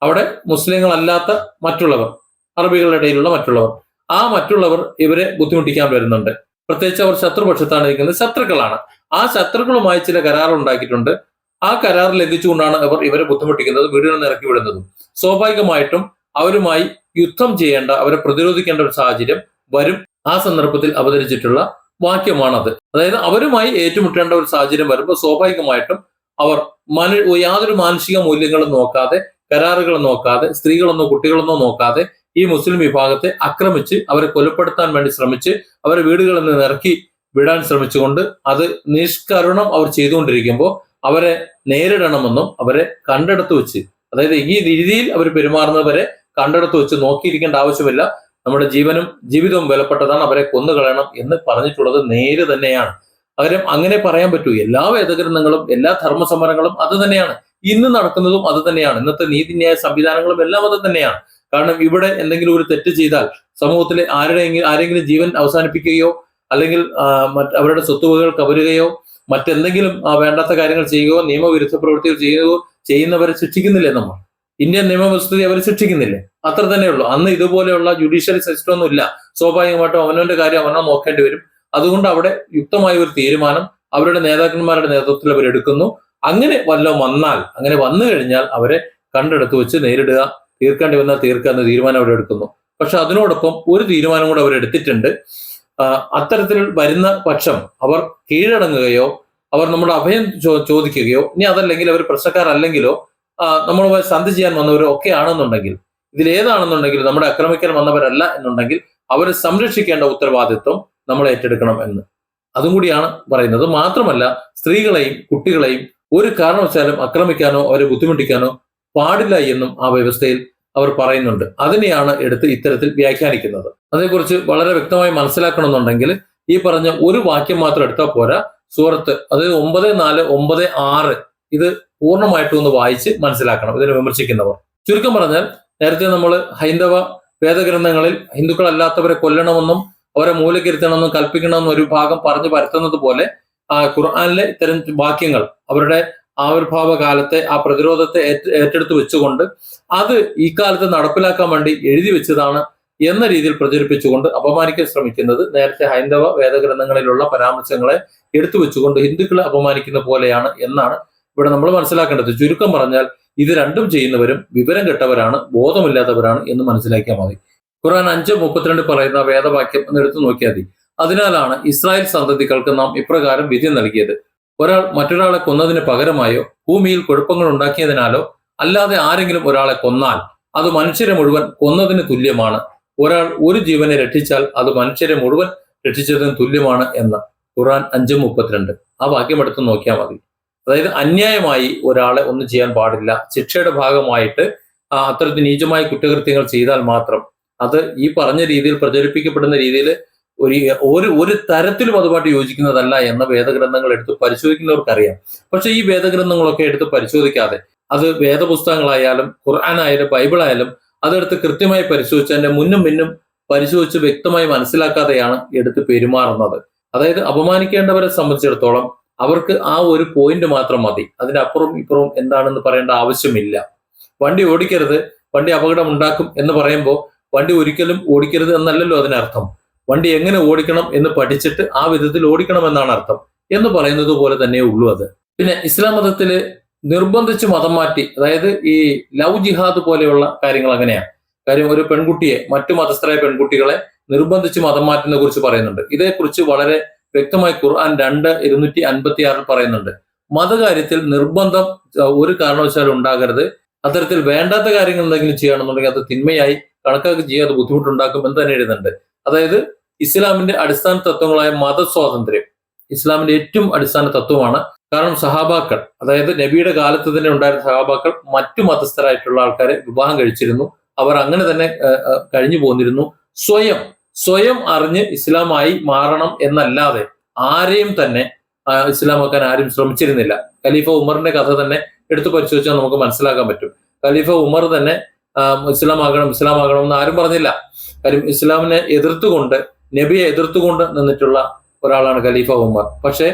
S1: അവിടെ മുസ്ലിങ്ങളല്ലാത്ത മറ്റുള്ളവർ അറബികളുടെ ഇടയിലുള്ള മറ്റുള്ളവർ. ആ മറ്റുള്ളവർ ഇവരെ ബുദ്ധിമുട്ടിക്കാൻ വരുന്നുണ്ട്. പ്രത്യേകിച്ച് അവർ ശത്രുപക്ഷത്താണ് ഇരിക്കുന്നത്. ശത്രുക്കളാണ്. ആ ശത്രുക്കളുമായി ചില കരാർ ഉണ്ടാക്കിയിട്ടുണ്ട്. ആ കരാർ ലംഘിച്ചുകൊണ്ടാണ് അവർ ഇവരെ ബുദ്ധിമുട്ടിക്കുന്നത് വീടുകളിൽ നിന്ന് ഇറക്കി വിടുന്നതും. സ്വാഭാവികമായിട്ടും അവരുമായി യുദ്ധം ചെയ്യേണ്ട അവരെ പ്രതിരോധിക്കേണ്ട ഒരു സാഹചര്യം വരും. ആ സന്ദർഭത്തിൽ അവതരിച്ചിട്ടുള്ള വാക്യമാണത്. അതായത് അവരുമായി ഏറ്റുമുട്ടേണ്ട ഒരു സാഹചര്യം വരുമ്പോൾ സ്വാഭാവികമായിട്ടും അവർ മനു യാതൊരു മാനുഷിക മൂല്യങ്ങളും നോക്കാതെ കരാറുകൾ നോക്കാതെ സ്ത്രീകളെന്നോ കുട്ടികളെന്നോ നോക്കാതെ ഈ മുസ്ലിം വിഭാഗത്തെ ആക്രമിച്ച് അവരെ കൊലപ്പെടുത്താൻ വേണ്ടി ശ്രമിച്ച് അവരെ വീടുകളിൽ നിന്ന് ഇറക്കി വിടാൻ ശ്രമിച്ചുകൊണ്ട് അത് നിഷ്കരുണം അവർ ചെയ്തുകൊണ്ടിരിക്കുമ്പോൾ അവരെ നേരിടണമെന്നും അവരെ കണ്ടെടുത്തു വെച്ച് അതായത് ഈ രീതിയിൽ അവർ പെരുമാറുന്നവരെ കണ്ടെടുത്ത് വെച്ച് നോക്കിയിരിക്കേണ്ട ആവശ്യമില്ല. നമ്മുടെ ജീവനും ജീവിതവും വിലപ്പെട്ടതാണ് അവരെ കൊന്നുകളയണം എന്ന് പറഞ്ഞിട്ടുള്ളത് നേര് തന്നെയാണ്. പകരം അങ്ങനെ പറയാൻ പറ്റൂ. എല്ലാ വേദഗ്രന്ഥങ്ങളും എല്ലാ ധർമ്മസമരങ്ങളും അത് തന്നെയാണ്. ഇന്ന് നടക്കുന്നതും അത് തന്നെയാണ്. ഇന്നത്തെ നീതിന്യായ സംവിധാനങ്ങളും എല്ലാം അത് തന്നെയാണ്. കാരണം ഇവിടെ എന്തെങ്കിലും ഒരു തെറ്റ് ചെയ്താൽ സമൂഹത്തിലെ ആരുടെയെങ്കിലും ആരെങ്കിലും ജീവൻ അവസാനിപ്പിക്കുകയോ അല്ലെങ്കിൽ അവരുടെ സ്വത്തുവകകൾ കവരുകയോ മറ്റെന്തെങ്കിലും വേണ്ടാത്ത കാര്യങ്ങൾ ചെയ്യുകയോ നിയമവിരുദ്ധ പ്രവൃത്തികൾ ചെയ്യുകയോ ചെയ്യുന്നവരെ ശിക്ഷിക്കുന്നില്ലേ നമ്മൾ? ഇന്ത്യൻ നിയമവ്യവസ്ഥയെ അവരെ ശിക്ഷിക്കുന്നില്ലേ? അത്ര തന്നെ ഉള്ളൂ. അന്ന് ഇതുപോലെയുള്ള ജുഡീഷ്യറി സിസ്റ്റം ഒന്നും ഇല്ല. സ്വാഭാവികമായിട്ടും അവനവന്റെ കാര്യം അവനോ നോക്കേണ്ടി വരും. അതുകൊണ്ട് അവിടെ യുക്തമായ ഒരു തീരുമാനം അവരുടെ നേതാക്കന്മാരുടെ നേതൃത്വത്തിൽ അവർ എടുക്കുന്നു. അങ്ങനെ വല്ലതും വന്നാൽ അങ്ങനെ വന്നു കഴിഞ്ഞാൽ അവരെ കണ്ടെടുത്ത് വെച്ച് നേരിടുക തീർക്കേണ്ടി വന്നാൽ തീർക്കുക എന്ന തീരുമാനം അവർ എടുക്കുന്നു. പക്ഷെ അതിനോടൊപ്പം ഒരു തീരുമാനം കൂടെ അവർ എടുത്തിട്ടുണ്ട്. അത്തരത്തിൽ വരുന്ന പക്ഷം അവർ കീഴടങ്ങുകയോ അവർ നമ്മുടെ അഭയം ചോദിക്കുകയോ ഇനി അതല്ലെങ്കിൽ അവർ പ്രശ്നക്കാരല്ലെങ്കിലോ നമ്മൾ സന്ധി ചെയ്യാൻ വന്നവരോ ഒക്കെ ആണെന്നുണ്ടെങ്കിൽ ഇതിൽ ഏതാണെന്നുണ്ടെങ്കിൽ നമ്മുടെ ആക്രമിക്കാൻ വന്നവരല്ല എന്നുണ്ടെങ്കിൽ അവരെ സംരക്ഷിക്കേണ്ട ഉത്തരവാദിത്വം നമ്മൾ ഏറ്റെടുക്കണം എന്ന്. അതും കൂടിയാണ് പറയുന്നത്. മാത്രമല്ല സ്ത്രീകളെയും കുട്ടികളെയും ഒരു കാരണവശാലും ആക്രമിക്കാനോ അവരെ ബുദ്ധിമുട്ടിക്കാനോ പാടില്ല എന്നും ആ വ്യവസ്ഥയിൽ അവർ പറയുന്നുണ്ട്. അതിനെയാണ് എടുത്ത് ഇത്തരത്തിൽ വ്യാഖ്യാനിക്കുന്നത്. അതേക്കുറിച്ച് വളരെ വ്യക്തമായി മനസ്സിലാക്കണമെന്നുണ്ടെങ്കിൽ ഈ പറഞ്ഞ ഒരു വാക്യം മാത്രം എടുത്താൽ പോരാ. സൂറത്ത് അതായത് ഒമ്പത് നാല് ഒമ്പത് ആറ് ഇത് പൂർണമായിട്ടും ഒന്ന് വായിച്ച് മനസ്സിലാക്കണം. ഇതിനെ വിമർശിക്കുന്നവർ. ചുരുക്കം പറഞ്ഞാൽ നേരത്തെ നമ്മൾ ഹൈന്ദവ വേദഗ്രന്ഥങ്ങളിൽ ഹിന്ദുക്കളല്ലാത്തവരെ കൊല്ലണമെന്നും അവരെ മൂലകിരുത്തണമെന്നും കൽപ്പിക്കണമെന്നും ഒരു ഭാഗം പറഞ്ഞു പരത്തുന്നത് പോലെ ഖുർആാനിലെ ഇത്തരം വാക്യങ്ങൾ അവരുടെ ആവിർഭാവ കാലത്തെ ആ പ്രതിരോധത്തെ ഏറ്റെടുത്ത് വെച്ചുകൊണ്ട് അത് ഈ കാലത്ത് നടപ്പിലാക്കാൻ വേണ്ടി എഴുതി വെച്ചതാണ് എന്ന രീതിയിൽ പ്രചരിപ്പിച്ചുകൊണ്ട് അപമാനിക്കാൻ ശ്രമിക്കുന്നത് നേരത്തെ ഹൈന്ദവ വേദഗ്രന്ഥങ്ങളിലുള്ള പരാമർശങ്ങളെ എടുത്തു വെച്ചുകൊണ്ട് ഹിന്ദുക്കളെ അപമാനിക്കുന്ന പോലെയാണ് എന്നാണ് ഇവിടെ നമ്മൾ മനസ്സിലാക്കേണ്ടത്. ചുരുക്കം പറഞ്ഞാൽ ഇത് രണ്ടും ചെയ്യുന്നവരും വിവരം കെട്ടവരാണ് ബോധമില്ലാത്തവരാണ് എന്ന് മനസ്സിലാക്കിയാൽ മതി. ഖുർആൻ അഞ്ച് മുപ്പത്തിരണ്ട് പറയുന്ന വേദവാക്യം എന്ന് എടുത്തു നോക്കിയാൽ മതി. അതിനാലാണ് ഇസ്രായേൽ സന്തതികൾക്ക് നാം ഇപ്രകാരം വിധി നൽകിയത്. ഒരാൾ മറ്റൊരാളെ കൊന്നതിന് പകരമായോ ഭൂമിയിൽ കുഴപ്പങ്ങൾ ഉണ്ടാക്കിയതിനാലോ അല്ലാതെ ആരെങ്കിലും ഒരാളെ കൊന്നാൽ അത് മനുഷ്യരെ മുഴുവൻ കൊന്നതിന് തുല്യമാണ്. ഒരാൾ ഒരു ജീവനെ രക്ഷിച്ചാൽ അത് മനുഷ്യരെ മുഴുവൻ രക്ഷിച്ചതിന് തുല്യമാണ് എന്ന് ഖുർആൻ അഞ്ച് മുപ്പത്തിരണ്ട്. ആ വാക്യം എടുത്ത് നോക്കിയാൽ മതി. അതായത് അന്യായമായി ഒരാളെ ഒന്നും ചെയ്യാൻ പാടില്ല. ശിക്ഷയുടെ ഭാഗമായിട്ട് അത്തരത്തിൽ നീചമായ കുറ്റകൃത്യങ്ങൾ ചെയ്താൽ മാത്രം അത് ഈ പറഞ്ഞ രീതിയിൽ പ്രചരിപ്പിക്കപ്പെടുന്ന രീതിയിൽ ഒരു ഒരു ഒരു തരത്തിലും അതുമായിട്ട് യോജിക്കുന്നതല്ല എന്ന വേദഗ്രന്ഥങ്ങൾ എടുത്ത് പരിശോധിക്കുന്നവർക്കറിയാം. പക്ഷെ ഈ വേദഗ്രന്ഥങ്ങളൊക്കെ എടുത്ത് പരിശോധിക്കാതെ അത് വേദപുസ്തകങ്ങളായാലും ഖുർആനായാലും ബൈബിളായാലും അതെടുത്ത് കൃത്യമായി പരിശോധിച്ച് അതിന്റെ മുന്നും പിന്നും പരിശോധിച്ച് വ്യക്തമായി മനസ്സിലാക്കാതെയാണ് എടുത്ത് പെരുമാറുന്നത്. അതായത് അപമാനിക്കേണ്ടവരെ സംബന്ധിച്ചിടത്തോളം അവർക്ക് ആ ഒരു പോയിന്റ് മാത്രം മതി. അതിനപ്പുറം ഇപ്പുറവും എന്താണെന്ന് പറയേണ്ട ആവശ്യമില്ല. വണ്ടി ഓടിക്കരുത് വണ്ടി അപകടം ഉണ്ടാക്കും എന്ന് പറയുമ്പോൾ വണ്ടി ഒരിക്കലും ഓടിക്കരുത് എന്നല്ലല്ലോ അതിനർത്ഥം. വണ്ടി എങ്ങനെ ഓടിക്കണം എന്ന് പഠിച്ചിട്ട് ആ വിധത്തിൽ ഓടിക്കണം എന്നാണ് അർത്ഥം എന്ന് പറയുന്നത് പോലെ തന്നെ ഉള്ളൂ അത്. പിന്നെ ഇസ്ലാം മതത്തിൽ നിർബന്ധിച്ച് മതം മാറ്റി അതായത് ഈ ലവ് ജിഹാദ് പോലെയുള്ള കാര്യങ്ങൾ അങ്ങനെയാണ്. കാര്യം ഒരു പെൺകുട്ടിയെ മറ്റു മതസ്ഥരായ പെൺകുട്ടികളെ നിർബന്ധിച്ച് മതം മാറ്റുന്നതിനെ കുറിച്ച് പറയുന്നുണ്ട്. ഇതേക്കുറിച്ച് വളരെ വ്യക്തമായി ഖുർആൻ രണ്ട് ഇരുന്നൂറ്റി അൻപത്തി ആറിൽ പറയുന്നുണ്ട്. മതകാര്യത്തിൽ നിർബന്ധം ഒരു കാരണവശാലും ഉണ്ടാകരുത്. അത്തരത്തിൽ വേണ്ടാത്ത കാര്യങ്ങൾ എന്തെങ്കിലും ചെയ്യുകയാണെന്നുണ്ടെങ്കിൽ അത് തിന്മയായി കണക്കാക്കി ചെയ്യാൻ അത് ബുദ്ധിമുട്ടുണ്ടാക്കും എന്ന് തന്നെ എഴുതുന്നുണ്ട്. അതായത് ഇസ്ലാമിന്റെ അടിസ്ഥാന തത്വങ്ങളായ മതസ്വാതന്ത്ര്യം ഇസ്ലാമിന്റെ ഏറ്റവും അടിസ്ഥാന തത്വമാണ്. കാരണം സഹാബാക്കൾ അതായത് നബിയുടെ കാലത്ത് തന്നെ ഉണ്ടായിരുന്ന സഹാബാക്കൾ മറ്റു മതസ്ഥരായിട്ടുള്ള ആൾക്കാരെ വിവാഹം കഴിച്ചിരുന്നു. അവർ അങ്ങനെ തന്നെ കഴിഞ്ഞു പോന്നിരുന്നു. സ്വയം സ്വയം അറിഞ്ഞ് ഇസ്ലാമായി മാറണം എന്നല്ലാതെ ആരെയും തന്നെ ഇസ്ലാമാക്കാൻ ആരും ശ്രമിച്ചിരുന്നില്ല. ഖലീഫ ഉമറിന്റെ കഥ തന്നെ എടുത്തു പരിശോധിച്ചാൽ നമുക്ക് മനസ്സിലാക്കാൻ പറ്റും. ഖലീഫ ഉമർ തന്നെ ഇസ്ലാമാകണം ഇസ്ലാമാകണം എന്ന് ആരും പറഞ്ഞില്ല. കാര്യം ഇസ്ലാമിനെ എതിർത്തുകൊണ്ട് നബിയെ എതിർത്തുകൊണ്ട് നിന്നിട്ടുള്ള ഒരാളാണ് ഖലീഫ ഉമർ. പക്ഷേ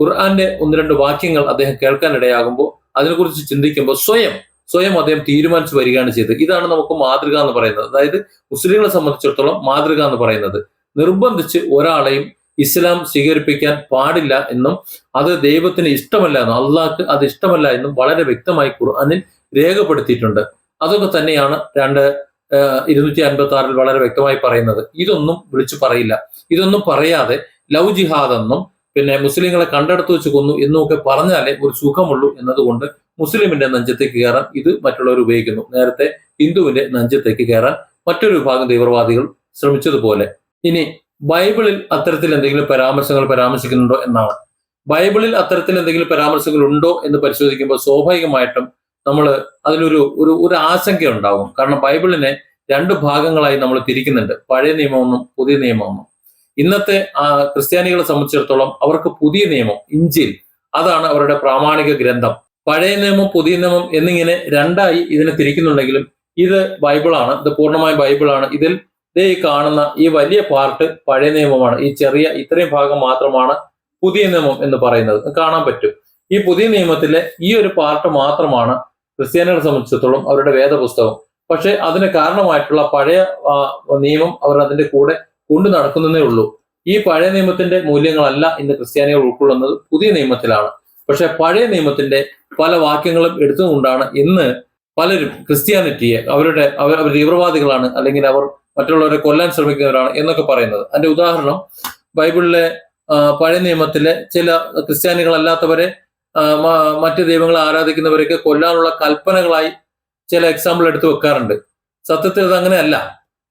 S1: ഖുർആന്റെ ഒന്ന് രണ്ട് വാക്യങ്ങൾ അദ്ദേഹം കേൾക്കാനിടയാകുമ്പോൾ അതിനെക്കുറിച്ച് ചിന്തിക്കുമ്പോൾ സ്വയം സ്വയം അദ്ദേഹം തീരുമാനിച്ചു വരികയാണ് ചെയ്തത്. ഇതാണ് നമുക്ക് മാതൃക എന്ന് പറയുന്നത്. അതായത് മുസ്ലിങ്ങളെ സംബന്ധിച്ചിടത്തോളം മാതൃക എന്ന് പറയുന്നത്. നിർബന്ധിച്ച് ഒരാളെയും ഇസ്ലാം സ്വീകരിപ്പിക്കാൻ പാടില്ല എന്നും അത് ദൈവത്തിന് ഇഷ്ടമല്ല എന്നും അള്ളാഹ്ക്ക് അത് ഇഷ്ടമല്ല എന്നും വളരെ വ്യക്തമായി ഖുർആനിൽ രേഖപ്പെടുത്തിയിട്ടുണ്ട്. അതൊക്കെ തന്നെയാണ് രണ്ട് ഇരുന്നൂറ്റി അൻപത്തി ആറിൽ വളരെ വ്യക്തമായി പറയുന്നത്. ഇതൊന്നും വിളിച്ചു പറയില്ല. ഇതൊന്നും പറയാതെ ലവ് ജിഹാദ് എന്നും പിന്നെ മുസ്ലിങ്ങളെ കണ്ടെടുത്ത് വെച്ച് കൊന്നു എന്നൊക്കെ പറഞ്ഞാലേ ഒരു സുഖമുള്ളൂ എന്നതുകൊണ്ട് മുസ്ലിമിന്റെ നെഞ്ചത്തേക്ക് കയറാൻ ഇത് മറ്റുള്ളവർ ഉപയോഗിക്കുന്നു. നേരത്തെ ഹിന്ദുവിന്റെ നെഞ്ചത്തേക്ക് കയറാൻ മറ്റൊരു വിഭാഗം തീവ്രവാദികൾ ശ്രമിച്ചതുപോലെ. ഇനി ബൈബിളിൽ അത്തരത്തിൽ എന്തെങ്കിലും പരാമർശങ്ങൾ പരാമർശിക്കുന്നുണ്ടോ എന്നാണ്. ബൈബിളിൽ അത്തരത്തിൽ എന്തെങ്കിലും പരാമർശങ്ങൾ ഉണ്ടോ എന്ന് പരിശോധിക്കുമ്പോൾ സ്വാഭാവികമായിട്ടും നമ്മൾ അതിലൊരു ഒരു ഒരു ആശങ്ക ഉണ്ടാവും കാരണം ബൈബിളിനെ രണ്ട് ഭാഗങ്ങളായി നമ്മൾ തിരിക്കുന്നുണ്ട്. പഴയ നിയമമൊന്നും പുതിയ നിയമമൊന്നും. ഇന്നത്തെ ക്രിസ്ത്യാനികളെ സംബന്ധിച്ചിടത്തോളം അവർക്ക് പുതിയ നിയമം ഇഞ്ചിൽ. അതാണ് അവരുടെ പ്രാമാണിക ഗ്രന്ഥം. പഴയ നിയമം പുതിയ നിയമം എന്നിങ്ങനെ രണ്ടായി ഇതിനെ തിരിക്കുന്നുണ്ടെങ്കിലും ഇത് ബൈബിളാണ് ഇത് പൂർണമായും ബൈബിളാണ്. ഇതിൽ ദേ ഈ കാണുന്ന ഈ വലിയ പാർട്ട് പഴയ നിയമമാണ്. ഈ ചെറിയ ഇത്രയും ഭാഗം മാത്രമാണ് പുതിയ നിയമം എന്ന് പറയുന്നത്. കാണാൻ പറ്റും. ഈ പുതിയ നിയമത്തിലെ ഈ ഒരു പാർട്ട് മാത്രമാണ് ക്രിസ്ത്യാനികളെ സംബന്ധിച്ചിടത്തോളം അവരുടെ വേദപുസ്തകം. പക്ഷെ അതിന് കാരണമായിട്ടുള്ള പഴയ നിയമം അവർ അതിന്റെ കൂടെ കൊണ്ടു നടക്കുന്നതേ ഉള്ളൂ. ഈ പഴയ നിയമത്തിന്റെ മൂല്യങ്ങളല്ല ഇന്ന് ക്രിസ്ത്യാനികൾ ഉൾക്കൊള്ളുന്നത് പുതിയ നിയമത്തിലാണ്. പക്ഷെ പഴയ നിയമത്തിന്റെ പല വാക്യങ്ങളും എടുത്തുകൊണ്ടാണ് ഇന്ന് പലരും ക്രിസ്ത്യാനിറ്റിയെ അവരുടെ അവർ അവർ തീവ്രവാദികളാണ് അല്ലെങ്കിൽ അവർ മറ്റുള്ളവരെ കൊല്ലാൻ ശ്രമിക്കുന്നവരാണ് എന്നൊക്കെ പറയുന്നത്. അതിന്റെ ഉദാഹരണം ബൈബിളിലെ പഴയ നിയമത്തിലെ ചില ക്രിസ്ത്യാനികളല്ലാത്തവരെ മറ്റു ദൈവങ്ങളെ ആരാധിക്കുന്നവരൊക്കെ കൊല്ലാനുള്ള കൽപ്പനകളായി ചില എക്സാമ്പിൾ എടുത്തു വെക്കാറുണ്ട്. സത്യത്തിൽ അത് അങ്ങനെയല്ല.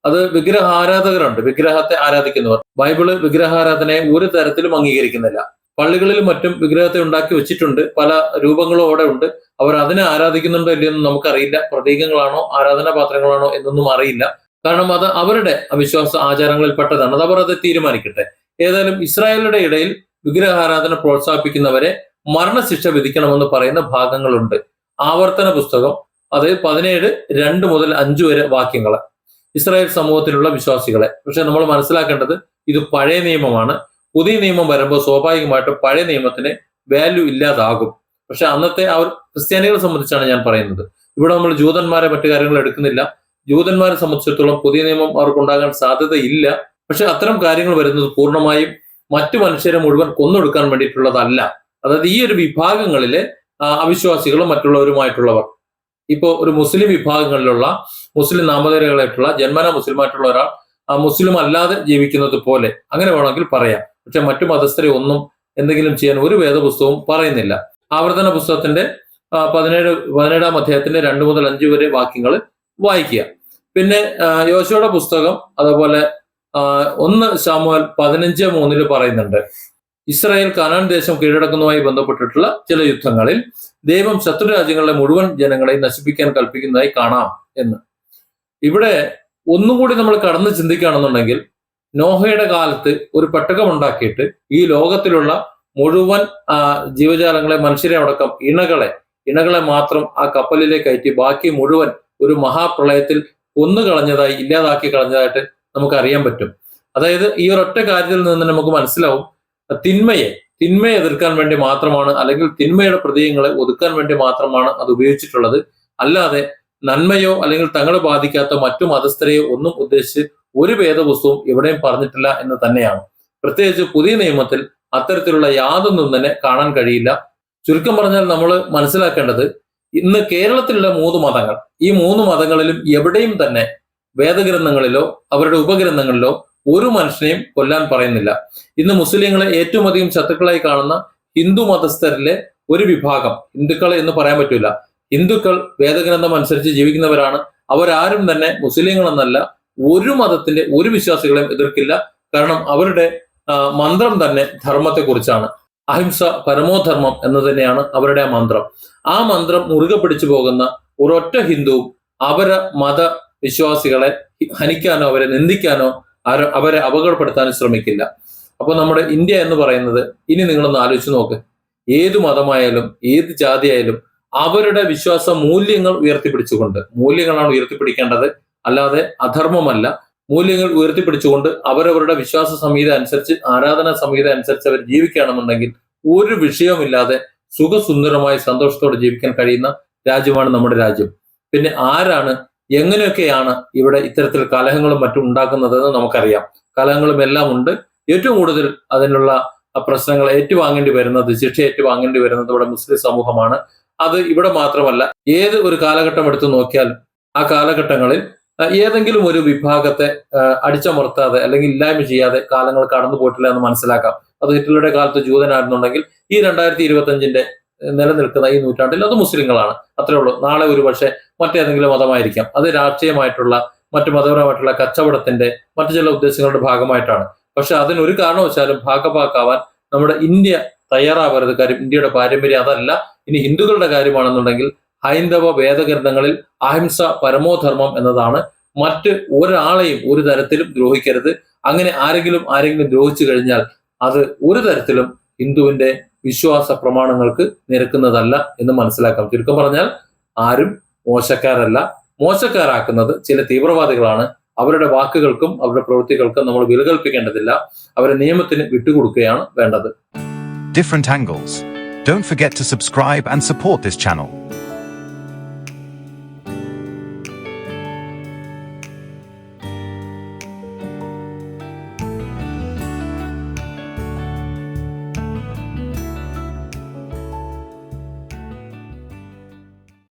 S1: അത് വിഗ്രഹ ആരാധകരുണ്ട് വിഗ്രഹത്തെ ആരാധിക്കുന്നവർ. ബൈബിൾ വിഗ്രഹാരാധനയെ ഒരു തരത്തിലും അംഗീകരിക്കുന്നില്ല. പള്ളികളിലും മറ്റും വിഗ്രഹത്തെ ഉണ്ടാക്കി വെച്ചിട്ടുണ്ട്. പല രൂപങ്ങളും അവിടെ ഉണ്ട്. അവർ അതിനെ ആരാധിക്കുന്നുണ്ടോ ഇല്ലയെന്നും നമുക്കറിയില്ല. പ്രതീകങ്ങളാണോ ആരാധനാ പാത്രങ്ങളാണോ എന്നൊന്നും അറിയില്ല. കാരണം അത് അവരുടെ അവിശ്വാസ ആചാരങ്ങളിൽപ്പെട്ടതാണ്. അത് അവർ അത് തീരുമാനിക്കട്ടെ. ഏതായാലും ഇസ്രായേലിന്റെ ഇടയിൽ വിഗ്രഹാരാധന പ്രോത്സാഹിപ്പിക്കുന്നവരെ മരണശിക്ഷ വിധിക്കണമെന്ന് പറയുന്ന ഭാഗങ്ങളുണ്ട്. ആവർത്തന പുസ്തകം അത് പതിനേഴ് രണ്ട് മുതൽ അഞ്ച് വരെ വാക്യങ്ങൾ ഇസ്രായേൽ സമൂഹത്തിലുള്ള വിശ്വാസികളെ. പക്ഷെ നമ്മൾ മനസ്സിലാക്കേണ്ടത് ഇത് പഴയ നിയമമാണ്. പുതിയ നിയമം വരുമ്പോൾ സ്വാഭാവികമായിട്ടും പഴയ നിയമത്തിന് വാല്യൂ ഇല്ലാതാകും. പക്ഷെ അന്നത്തെ അവർ ക്രിസ്ത്യാനികളെ സംബന്ധിച്ചാണ് ഞാൻ പറയുന്നത്. ഇവിടെ നമ്മൾ ജൂതന്മാരെ മറ്റു കാര്യങ്ങൾ എടുക്കുന്നില്ല. ജൂതന്മാരെ സംബന്ധിച്ചിടത്തോളം പുതിയ നിയമം അവർക്ക് ഉണ്ടാകാൻ സാധ്യതയില്ല. പക്ഷെ അത്തരം കാര്യങ്ങൾ വരുന്നത് പൂർണമായും മറ്റു മനുഷ്യരെ മുഴുവൻ കൊന്നൊടുക്കാൻ വേണ്ടിയിട്ടുള്ളതല്ല. അതായത് ഈ ഒരു വിഭാഗങ്ങളിലെ ആ, അവിശ്വാസികളും മറ്റുള്ളവരുമായിട്ടുള്ളവർ. ഇപ്പോൾ ഒരു മുസ്ലിം വിഭാഗങ്ങളിലുള്ള മുസ്ലിം നാമധേയകളായിട്ടുള്ള ജന്മന മുസ്ലിമായിട്ടുള്ള ഒരാൾ ആ മുസ്ലിം അല്ലാതെ ജീവിക്കുന്നത് പോലെ. അങ്ങനെ വേണമെങ്കിൽ പറയാം. പക്ഷെ മറ്റു മതസ്ഥരെ ഒന്നും എന്തെങ്കിലും ചെയ്യാൻ ഒരു വേദപുസ്തകവും പറയുന്നില്ല. ആവർത്തന പുസ്തകത്തിന്റെ പതിനേഴ് പതിനേഴാം അധ്യായത്തിന്റെ രണ്ട് മുതൽ അഞ്ച് വരെ വാക്യങ്ങൾ വായിക്കുക. പിന്നെ യോശയുടെ പുസ്തകം അതുപോലെ ഒന്ന് ശാമുവൽ പതിനഞ്ച് മൂന്നിൽ പറയുന്നുണ്ട്. ഇസ്രായേൽ കനാൻ ദേശം കീഴടക്കുന്നതുമായി ബന്ധപ്പെട്ടിട്ടുള്ള ചില യുദ്ധങ്ങളിൽ ദൈവം ശത്രു രാജ്യങ്ങളിലെ മുഴുവൻ ജനങ്ങളെ നശിപ്പിക്കാൻ കൽപ്പിക്കുന്നതായി കാണാം എന്ന്. ഇവിടെ ഒന്നുകൂടി നമ്മൾ കടന്ന് ചിന്തിക്കുകയാണെന്നുണ്ടെങ്കിൽ നോഹയുടെ കാലത്ത് ഒരു പെട്ടകം ഉണ്ടാക്കിയിട്ട് ഈ ലോകത്തിലുള്ള മുഴുവൻ ജീവജാലങ്ങളെ മനുഷ്യരെ അടക്കം ഇണകളെ ഇണകളെ മാത്രം ആ കപ്പലിലേക്ക് കയറ്റി ബാക്കി മുഴുവൻ ഒരു മഹാപ്രളയത്തിൽ കൊന്നുകളഞ്ഞതായി ഇല്ലാതാക്കി കളഞ്ഞതായിട്ട് നമുക്ക് അറിയാൻ പറ്റും. അതായത് ഈ ഒരൊറ്റ കാര്യത്തിൽ നിന്ന് നമുക്ക് മനസ്സിലാവും തിന്മയെ തിന്മയെ എതിർക്കാൻ വേണ്ടി മാത്രമാണ് അല്ലെങ്കിൽ തിന്മയുടെ പ്രതീകങ്ങളെ ഒതുക്കാൻ വേണ്ടി മാത്രമാണ് അത് ഉപയോഗിച്ചിട്ടുള്ളത്. അല്ലാതെ നന്മയോ അല്ലെങ്കിൽ തങ്ങളെ ബാധിക്കാത്ത മറ്റു മതസ്ഥരെയോ ഒന്നും ഉദ്ദേശിച്ച് ഒരു വേദപുസ്തവും എവിടെയും പറഞ്ഞിട്ടില്ല എന്ന് തന്നെയാണ്. പ്രത്യേകിച്ച് പുതിയ നിയമത്തിൽ അത്തരത്തിലുള്ള യാതൊന്നും തന്നെ കാണാൻ കഴിയില്ല. ചുരുക്കം പറഞ്ഞാൽ നമ്മൾ മനസ്സിലാക്കേണ്ടത് ഇന്ന് കേരളത്തിലുള്ള മൂന്ന് മതങ്ങൾ ഈ മൂന്ന് മതങ്ങളിലും എവിടെയും തന്നെ വേദഗ്രന്ഥങ്ങളിലോ അവരുടെ ഉപഗ്രന്ഥങ്ങളിലോ ഒരു മനുഷ്യനെയും കൊല്ലാൻ പറയുന്നില്ല. ഇന്ന് മുസ്ലിങ്ങളെ ഏറ്റവും അധികം ശത്രുക്കളായി കാണുന്ന ഹിന്ദു മതസ്ഥരിലെ ഒരു വിഭാഗം ഹിന്ദുക്കൾ എന്ന് പറയാൻ പറ്റില്ല ഹിന്ദുക്കൾ വേദഗ്രന്ഥം അനുസരിച്ച് ജീവിക്കുന്നവരാണ്. അവരാരും തന്നെ മുസ്ലിങ്ങൾ എന്നല്ല ഒരു മതത്തിന്റെ ഒരു വിശ്വാസികളെയും എതിർക്കില്ല. കാരണം അവരുടെ മന്ത്രം തന്നെ ധർമ്മത്തെക്കുറിച്ചാണ്. അഹിംസ പരമോധർമ്മം എന്ന് തന്നെയാണ് അവരുടെ മന്ത്രം. ആ മന്ത്രം മുറുകെ പിടിച്ചു പോകുന്ന ഒരൊറ്റ ഹിന്ദുവും അവരെ മത വിശ്വാസികളെ ഹനിക്കാനോ അവരെ നിന്ദിക്കാനോ അവരെ അപകടപ്പെടുത്താനോ ശ്രമിക്കില്ല. അപ്പോൾ നമ്മുടെ ഇന്ത്യ എന്ന് പറയുന്നത് ഇനി നിങ്ങളൊന്ന് ആലോചിച്ച് നോക്ക്. ഏത് മതമായാലും ഏത് ജാതിയായാലും അവരുടെ വിശ്വാസ മൂല്യങ്ങൾ ഉയർത്തിപ്പിടിച്ചുകൊണ്ട് മൂല്യങ്ങളാണ് ഉയർത്തിപ്പിടിക്കേണ്ടത്. അല്ലാതെ അധർമ്മമല്ല. മൂല്യങ്ങൾ ഉയർത്തിപ്പിടിച്ചുകൊണ്ട് അവരവരുടെ വിശ്വാസ സംഹിത അനുസരിച്ച് ആരാധനാ സംഹിത അനുസരിച്ച് അവർ ജീവിക്കുകയാണെന്നുണ്ടെങ്കിൽ ഒരു വിഷയവുമില്ലാതെ സുഖസുന്ദരമായി സന്തോഷത്തോടെ ജീവിക്കാൻ കഴിയുന്ന രാജ്യമാണ് നമ്മുടെ രാജ്യം. പിന്നെ ആരാണ് എങ്ങനെയൊക്കെയാണ് ഇവിടെ ഇത്തരത്തിൽ കലഹങ്ങളും മറ്റും ഉണ്ടാക്കുന്നതെന്ന് നമുക്കറിയാം. കലഹങ്ങളും എല്ലാം ഉണ്ട്. ഏറ്റവും കൂടുതൽ അതിനുള്ള പ്രശ്നങ്ങൾ ഏറ്റുവാങ്ങേണ്ടി വരുന്നത് ശിക്ഷ ഏറ്റുവാങ്ങേണ്ടി വരുന്നത് ഇവിടെ മുസ്ലിം സമൂഹമാണ്. അത് ഇവിടെ മാത്രമല്ല ഏത് ഒരു കാലഘട്ടം എടുത്തു നോക്കിയാൽ ആ കാലഘട്ടങ്ങളിൽ ഏതെങ്കിലും ഒരു വിഭാഗത്തെ അടിച്ചമർത്താതെ അല്ലെങ്കിൽ ഇല്ലായ്മ ചെയ്യാതെ കാലങ്ങൾ കടന്നു പോയിട്ടില്ല എന്ന് മനസ്സിലാക്കാം. അത് ഹിറ്റ്ലറുടെ കാലത്ത് ജൂതനായിരുന്നുണ്ടെങ്കിൽ ഈ രണ്ടായിരത്തി ഇരുപത്തഞ്ചിന്റെ നിലനിൽക്കുന്ന ഈ നൂറ്റാണ്ടിൽ അത് മുസ്ലിങ്ങളാണ്. അത്രേ ഉള്ളൂ. നാളെ ഒരു പക്ഷേ മറ്റേതെങ്കിലും മതമായിരിക്കാം. അത് രാഷ്ട്രീയമായിട്ടുള്ള മറ്റു മതപരമായിട്ടുള്ള കച്ചവടത്തിന്റെ മറ്റു ചില ഉദ്ദേശങ്ങളുടെ ഭാഗമായിട്ടാണ്. പക്ഷെ അതിനൊരു കാരണവശാലും ഭാഗഭാക്കാവാൻ നമ്മുടെ ഇന്ത്യ തയ്യാറാവരുത് കാര്യം ഇന്ത്യയുടെ പാരമ്പര്യം അതല്ല. ഇനി ഹിന്ദുക്കളുടെ കാര്യമാണെന്നുണ്ടെങ്കിൽ ഹൈന്ദവ വേദഗ്രന്ഥങ്ങളിൽ അഹിംസ പരമോധർമ്മം എന്നതാണ് മറ്റ് ഒരാളെയും ഒരു തരത്തിലും ദ്രോഹിക്കരുത്. അങ്ങനെ ആരെങ്കിലും ആരെങ്കിലും ദ്രോഹിച്ചു കഴിഞ്ഞാൽ അത് ഒരു തരത്തിലും ഹിന്ദുവിന്റെ വിശ്വാസ പ്രമാണങ്ങൾക്ക് നിരക്കുന്നതല്ല എന്ന് മനസ്സിലാക്കാം. ചുരുക്കം പറഞ്ഞാൽ ആരും മോശക്കാരല്ല. മോശക്കാരാക്കുന്നത് ചില തീവ്രവാദികളാണ്. അവരുടെ വാക്കുകൾക്കും അവരുടെ പ്രവൃത്തികൾക്കും നമ്മൾ വില കൽപ്പിക്കേണ്ടതില്ല അവരെ നിയമത്തിന് വിട്ടുകൊടുക്കുകയാണ് വേണ്ടത്.
S2: Different angles. Don't forget to subscribe and support this channel.